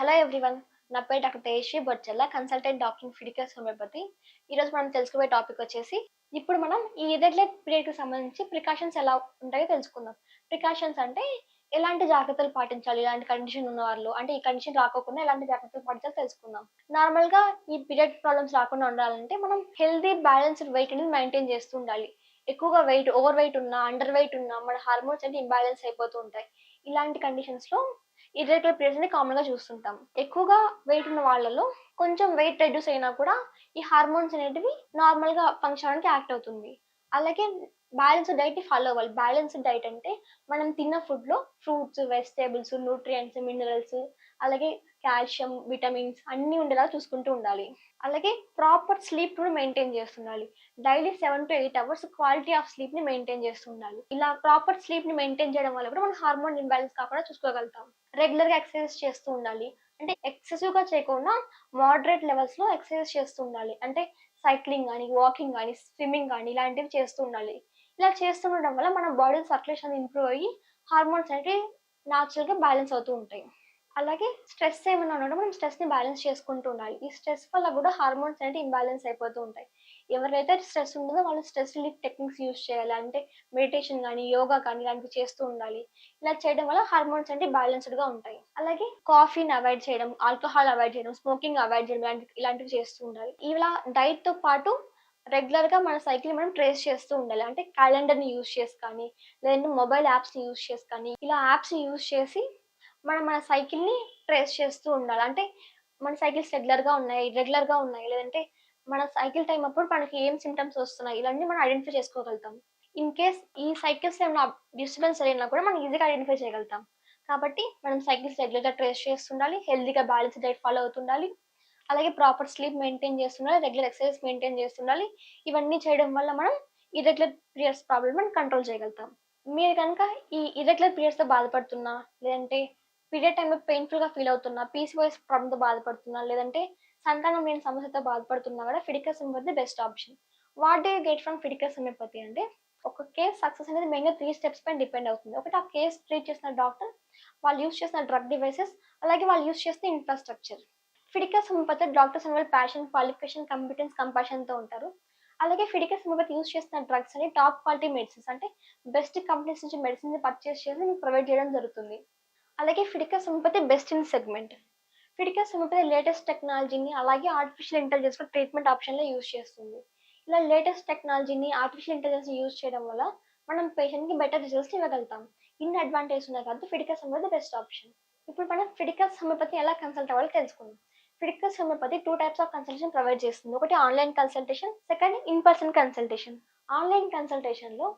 Hello everyone నా పేరు doctor Tejaswi Bochalla consultant doctor Fiticus homeopathy ఈరోజు మనం తెలుసుకోబోయే టాపిక్ వచ్చేసి ఇప్పుడు మనం ఈ ఇరెగ్యులర్ పీరియడ్కి సంబంధించి ప్రికాషన్స్ ఎలా ఉంటాయో తెలుసుకుందాం. ప్రికాషన్స్ అంటే ఎలాంటి జాగ్రత్తలు పాటించాలి? ఇలాంటి కండిషన్ ఉన్న వాళ్ళు అంటే ఈ కండిషన్ రాకోకుండా ఎలాంటి జాగ్రత్తలు పాటించాలో తెలుసుకుందాం. నార్మల్గా ఈ పీరియడ్ ప్రాబ్లమ్స్ రాకుండా ఉండాలంటే మనం హెల్దీ బ్యాలెన్స్డ్ వెయిట్ అనేది మెయింటైన్ చేస్తూ ఉండాలి. ఎక్కువగా వెయిట్ ఓవర్ వెయిట్ ఉన్నా అండర్ వెయిట్ ఉన్నా మన హార్మోన్స్ అంటే ఇంబ్యాలెన్స్ అయిపోతూ ఉంటాయి. ఇలాంటి కండిషన్స్లో ఇర్రెగ్యులర్ పీరియడ్స్ని కామన్గా చూస్తుంటాం. ఎక్కువగా వెయిట్ ఉన్న వాళ్ళలో కొంచెం వెయిట్ రెడ్యూస్ అయినా కూడా ఈ హార్మోన్స్ అనేటివి నార్మల్గా ఫంక్షన్ అవడానికి యాక్ట్ అవుతుంది. అలాగే బ్యాలెన్స్డ్ డైట్ని ఫాలో అవ్వాలి. బ్యాలెన్స్డ్ డైట్ అంటే మనం తిన్న ఫుడ్లో ఫ్రూట్స్ వెజిటేబుల్స్ న్యూట్రియంట్స్ మినరల్స్ అలాగే కాల్షియం విటమిన్స్ అన్నీ ఉండేలా చూసుకుంటూ ఉండాలి. అలాగే ప్రాపర్ స్లీప్ కూడా maintain చేస్తుండాలి. Daily seven to eight hours quality of స్లీప్ని maintain చేస్తుండాలి. ఇలా ప్రాపర్ స్లీప్ని మెయింటైన్ చేయడం వల్ల కూడా మనం హార్మోన్ ఇంబ్యాలెన్స్ కాకుండా చూసుకోగలుగుతాం. రెగ్యులర్గా ఎక్సర్సైజ్ చేస్తూ ఉండాలి. అంటే ఎక్సెసివ్గా చేయకుండా మోడరేట్ లెవెల్స్లో ఎక్సర్సైజ్ చేస్తూ ఉండాలి. అంటే సైక్లింగ్ కానీ వాకింగ్ కానీ స్విమ్మింగ్ కానీ ఇలాంటివి చేస్తూ ఉండాలి. ఇలా చేస్తుండడం వల్ల మన బాడీ సర్క్యులేషన్ ఇంప్రూవ్ అయ్యి హార్మోన్స్ అనేవి న్యాచురల్గా బ్యాలెన్స్ అవుతూ ఉంటాయి. అలాగే స్ట్రెస్ ఏమైనా ఉండడం మనం స్ట్రెస్ని బ్యాలెన్స్ చేసుకుంటూ ఉండాలి. ఈ స్ట్రెస్ వల్ల కూడా హార్మోన్స్ అనేవి ఇంబ్యాలెన్స్ అయిపోతూ ఉంటాయి. ఎవరైతే స్ట్రెస్ ఉంటుందో వాళ్ళు స్ట్రెస్ రిలీఫ్ టెక్నిక్స్ యూస్ చేయాలి. అంటే మెడిటేషన్ కానీ యోగా కానీ ఇలాంటివి చేస్తూ ఉండాలి. ఇలా చేయడం వల్ల హార్మోన్స్ అంటే బ్యాలెన్స్డ్గా ఉంటాయి. అలాగే కాఫీని అవాయిడ్ చేయడం ఆల్కహాల్ అవాయిడ్ చేయడం స్మోకింగ్ అవాయిడ్ చేయడం ఇలాంటి ఇలాంటివి చేస్తూ ఉండాలి. ఇలా డైట్తో పాటు రెగ్యులర్గా మన సైకిల్ మనం ట్రేస్ చేస్తూ ఉండాలి. అంటే క్యాలెండర్ని యూస్ చేసి కానీ లేదంటే మొబైల్ యాప్స్ని యూస్ చేసి కానీ ఇలా యాప్స్ని యూస్ చేసి మనం మన సైకిల్ని ట్రేస్ చేస్తూ ఉండాలి. అంటే మన సైకిల్స్ రెగ్యులర్గా ఉన్నాయి ఇర్రెగ్యులర్గా ఉన్నాయి. లేదంటే మన సైకిల్ టైం అప్పుడు మనకి ఏం సిమ్టమ్స్ వస్తున్నాయి ఇలాంటివి మనం ఐడెంటిఫై చేసుకోగలుగుతాం. ఇన్ కేస్ ఈ సైకిల్స్ ఏమైనా డిస్టర్బెన్స్ అయినా కూడా మనం ఈజీగా ఐడెంటిఫై చేయగలుగుతాం. కాబట్టి మనం సైకిల్స్ రెగ్యులర్గా ట్రేస్ చేస్తుండాలి హెల్దీగా బ్యాలెన్స్ డైట్ ఫాలో అవుతుండాలి. అలాగే ప్రాపర్ స్లీప్ మెయింటైన్ చేస్తుండాలి రెగ్యులర్ ఎక్సర్సైజ్ మెయింటైన్ చేస్తుండాలి. ఇవన్నీ చేయడం వల్ల మనం ఇర్రెగ్యులర్ పీరియడ్స్ ప్రాబ్లమ్ మనం కంట్రోల్ చేయగలుగుతాం. మీరు కనుక ఈ ఇర్రెగ్యులర్ పీరియడ్స్తో బాధపడుతున్నా లేదంటే పీరియడ్ టైంలో పెయిన్ఫుల్గా ఫీల్ అవుతున్నా పీసీఓఎస్ ప్రాబ్లమ్తో బాధపడుతున్నా లేదంటే సంతానం లేని సమస్యతో బాధపడుతున్నా కూడా Fiticus homeopathy best option what they get from Fiticus homeopathy అంటే ఒక కేస్ సక్సెస్ అనేది మెయిన్గా త్రీ స్టెప్స్ పైన డిపెండ్ అవుతుంది. ఒకటి ఆ కేస్ ట్రీట్ చేసిన డాక్టర్ వాళ్ళు యూస్ చేసిన డ్రగ్ డివైసెస్ అలాగే వాళ్ళు యూస్ చేసిన ఇన్ఫ్రాస్ట్రక్చర్ ఫిడికల్ సమయపతి డాక్టర్స్ అనే వాళ్ళు ప్యాషన్ క్వాలిఫికేషన్ కంపిటెన్స్ కంపాషన్తో ఉంటారు. అలాగే ఫిడికల్ సమయపతి యూస్ చేసిన డ్రగ్స్ అని టాప్ క్వాలిటీ మెడిసిన్స్ అంటే బెస్ట్ కంపెనీస్ నుంచి మెడిసిన్స్ పర్చేస్ చేసి మీకు ప్రొవైడ్ చేయడం జరుగుతుంది. అలాగే Fiticus homeopathy best in segment Fiticus homeopathy latest టెక్నాలజీని అలాగే ఆర్టిఫిషియల్ ఇంటెలిజెన్స్ ట్రీట్మెంట్ ఆప్షన్లో యూజ్ చేస్తుంది. ఇలా లేటెస్ట్ టెక్నాలజీని ఆర్టిఫిషియల్ ఇంటెలిజెన్స్ యూస్ చేయడం వల్ల మనం పేషెంట్కి బెటర్ రిజల్ట్స్ ఇవ్వగలుగుతాం. ఇన్ని అడ్వాంటేజ్ ఉన్నాయి కాబట్టి ఫిడికస్ హోమియోపతి బెస్ట్ ఆప్షన్ ఇప్పుడు మనం ఫిడికస్ హోమియోపతి ఎలా కన్సల్ట్ అవ్వాలో తెలుసుకుందాం. Fiticus homeopathy two types of consultation provide చేస్తుంది. ఒకటి online consultation second in person consultation online కన్సల్టేషన్లో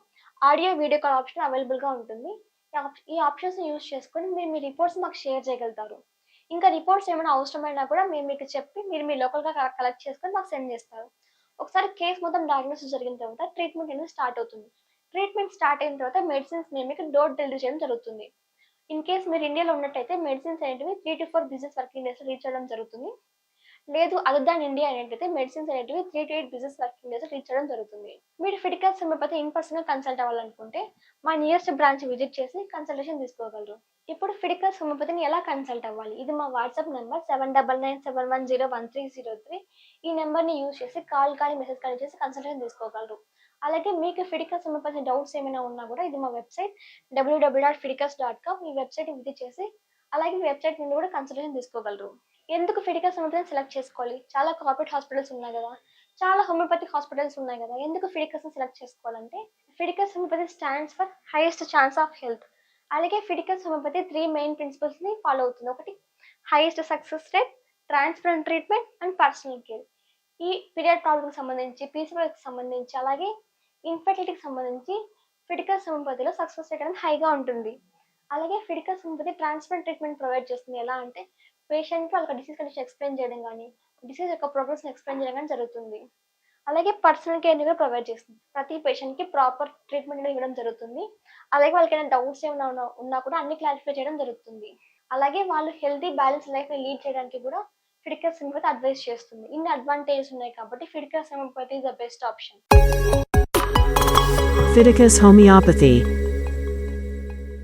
audio video call option అవైలబుల్గా ఉంటుంది. ఈ ఆప్షన్స్ యూస్ చేసుకొని మీరు మీ రిపోర్ట్స్ మాకు షేర్ చేయగలుగుతారు. ఇంకా రిపోర్ట్స్ ఏమైనా అవసరమైనా కూడా మేము మీకు చెప్పి మీరు మీ లోకల్గా కలెక్ట్ చేసుకొని మాకు సెండ్ చేస్తారు. ఒకసారి కేసు మొత్తం డయాగ్నోసిస్ జరిగిన తర్వాత ట్రీట్మెంట్ అనేది స్టార్ట్ అవుతుంది. ట్రీట్మెంట్ స్టార్ట్ అయిన తర్వాత మెడిసిన్స్ మేము మీకు డోర్ డెలివరీ చేయడం జరుగుతుంది. ఇన్ కేస్ మీరు ఇండియాలో ఉన్నట్టయితే మెడిసిన్స్ అనేటివి three to four business working days reach అవ్వడం జరుగుతుంది. లేదు అదర్ దాన్ ఇండియా అనేటైతే మెడిసిన్స్ అనేటివి three to eight business working days reach చేయడం జరుగుతుంది. మీరు ఫిడికల్ హోమియోపతి ఇన్ పర్సన్గా కన్సల్ట్ అవ్వాలనుకుంటే మా నియరెస్ట్ బ్రాంచ్ విజిట్ చేసి కన్సల్టేషన్ తీసుకోగలరు. ఇప్పుడు ఫిడికల్ హోమియోపతిని ఎలా కన్సల్ట్ అవ్వాలి? ఇది మా WhatsApp number seven double nine seven one zero one three zero three ఈ నెంబర్ని యూజ్ చేసి కాల్ కానీ మెసేజ్ కానీ చేసి కన్సల్టేషన్ తీసుకోగలరు. అలాగే మీకు ఫిడికల్ హోమియోపతి డౌట్స్ ఏమైనా ఉన్నా కూడా ఇది మా website WWW dot Fiticus dot com ఈ వెబ్సైట్ విజిట్ చేసి అలాగే వెబ్సైట్ నుండి కూడా కన్సల్టేషన్ తీసుకోగలరు. ఎందుకు ఫిడికస్ హోమియోపతిని సెలెక్ట్ చేసుకోవాలి? చాలా కార్పొరేట్ హాస్పిటల్స్ ఉన్నాయి కదా. చాలా హోమియోపతి హాస్పిటల్స్ ఉన్నాయి కదా. ఎందుకు ఫిడికస్ని సెలెక్ట్ చేసుకోవాలంటే Fiticus homeopathy stands for highest chance of health అలాగే ఫిడికస్ హోమియోపతి త్రీ మెయిన్ ప్రిన్సిపల్స్ని ఫాలో అవుతుంది. ఒకటి highest success rate transparent treatment and personal care ఈ పీరియడ్ ప్రాబ్లమ్కి సంబంధించి పీసీపీకి సంబంధించి అలాగే ఇన్ఫెర్టిలిటీకి సంబంధించి ఫిడికస్ హోమియోపతిలో సక్సెస్ రేట్ అనేది హైగా ఉంటుంది. అలాగే Fiticus homeopathy transparent treatment provide చేస్తుంది. ఎలా అంటే పేషెంట్ వాళ్ళకి డిసీజ్ కండిషన్ ఎక్స్ప్లెయిన్ చేయడం కానీ డిసీజ్ యొక్క ప్రోగ్రెస్ని ఎక్స్ప్లెయిన్ చేయడం కానీ జరుగుతుంది. అలాగే పర్సనల్ కేర్ని కూడా ప్రొవైడ్ చేస్తుంది. ప్రతి పేషెంట్కి ప్రాపర్ ట్రీట్మెంట్ అనేది ఇవ్వడం జరుగుతుంది. అలాగే వాళ్ళకి ఏమైనా డౌట్స్ ఏమైనా ఉన్నా ఉన్నా కూడా అన్ని క్లారిఫై చేయడం జరుగుతుంది. అలాగే వాళ్ళు హెల్తీ బ్యాలెన్స్ లైఫ్ని లీడ్ చేయడానికి కూడా ఫిడికస్ హోమియోపతి అడ్వైస్ చేస్తుంది. ఇన్ని అడ్వాంటేజెస్ ఉన్నాయి కాబట్టి Fiticus homeopathy is the best option Fiticus Homeopathy.